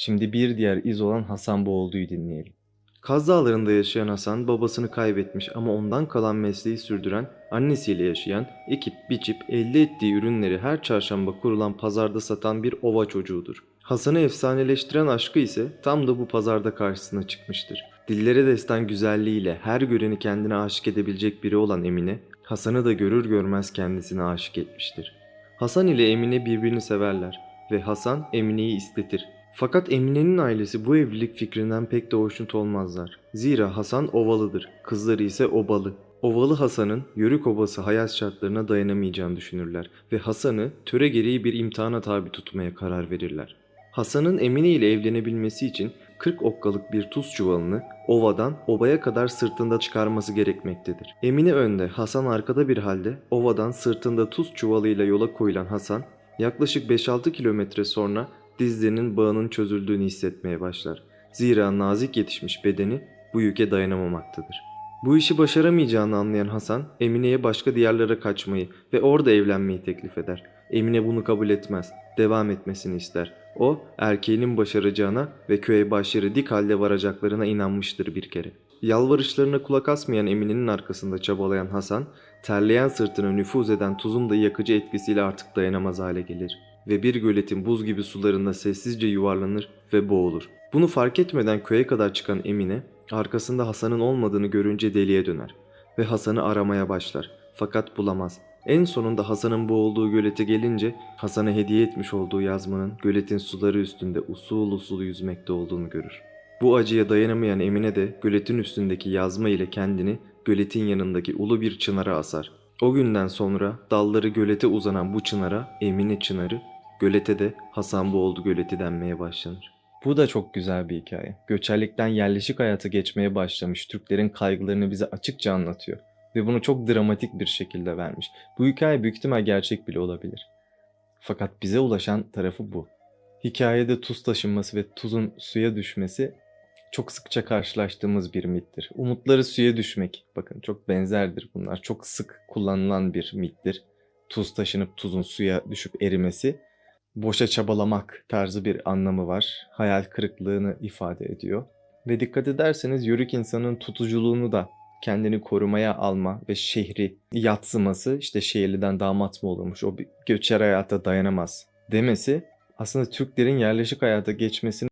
Şimdi bir diğer iz olan Hasan Boğuldu'yu dinleyelim. Kaz Dağları'nda yaşayan Hasan babasını kaybetmiş ama ondan kalan mesleği sürdüren, annesiyle yaşayan, ekip biçip elde ettiği ürünleri her çarşamba kurulan pazarda satan bir ova çocuğudur. Hasan'ı efsaneleştiren aşkı ise tam da bu pazarda karşısına çıkmıştır. Dillere destan güzelliğiyle her göreni kendine aşık edebilecek biri olan Emine, Hasan'ı da görür görmez kendisine aşık etmiştir. Hasan ile Emine birbirini severler ve Hasan Emine'yi istetir. Fakat Emine'nin ailesi bu evlilik fikrinden pek de hoşnut olmazlar. Zira Hasan ovalıdır, kızları ise obalı. Ovalı Hasan'ın Yörük Obası hayat şartlarına dayanamayacağını düşünürler ve Hasan'ı töre gereği bir imtihana tabi tutmaya karar verirler. Hasan'ın Emine ile evlenebilmesi için 40 okkalık bir tuz çuvalını ovadan obaya kadar sırtında çıkarması gerekmektedir. Emine önde, Hasan arkada bir halde ovadan sırtında tuz çuvalıyla yola koyulan Hasan yaklaşık 5-6 kilometre sonra dizlerinin bağının çözüldüğünü hissetmeye başlar. Zira nazik yetişmiş bedeni bu yüke dayanamamaktadır. Bu işi başaramayacağını anlayan Hasan, Emine'ye başka diyarlara kaçmayı ve orada evlenmeyi teklif eder. Emine bunu kabul etmez, devam etmesini ister. O, erkeğinin başaracağına ve köye başları dik halde varacaklarına inanmıştır bir kere. Yalvarışlarına kulak asmayan Emine'nin arkasında çabalayan Hasan, terleyen sırtına nüfuz eden tuzun da yakıcı etkisiyle artık dayanamaz hale gelir ve bir göletin buz gibi sularında sessizce yuvarlanır ve boğulur. Bunu fark etmeden köye kadar çıkan Emine, arkasında Hasan'ın olmadığını görünce deliye döner ve Hasan'ı aramaya başlar. Fakat bulamaz. En sonunda Hasan'ın boğulduğu gölete gelince Hasan'a hediye etmiş olduğu yazmanın göletin suları üstünde usul usul yüzmekte olduğunu görür. Bu acıya dayanamayan Emine de göletin üstündeki yazma ile kendini göletin yanındaki ulu bir çınara asar. O günden sonra dalları gölete uzanan bu çınara Emine Çınarı, gölete de Hasan Boğuldu Göleti denmeye başlanır. Bu da çok güzel bir hikaye. Göçerlikten yerleşik hayata geçmeye başlamış Türklerin kaygılarını bize açıkça anlatıyor. Ve bunu çok dramatik bir şekilde vermiş. Bu hikaye büyük ihtimal gerçek bile olabilir. Fakat bize ulaşan tarafı bu. Hikayede tuz taşınması ve tuzun suya düşmesi çok sıkça karşılaştığımız bir mittir. Umutları suya düşmek. Bakın çok benzerdir bunlar. Çok sık kullanılan bir mittir. Tuz taşınıp tuzun suya düşüp erimesi. Boşa çabalamak tarzı bir anlamı var. Hayal kırıklığını ifade ediyor. Ve dikkat ederseniz yörük insanın tutuculuğunu da kendini korumaya alma ve şehri yatsıması işte şehirliden damat mı olurmuş o bir göçer hayata dayanamaz demesi aslında Türklerin yerleşik hayata geçmesini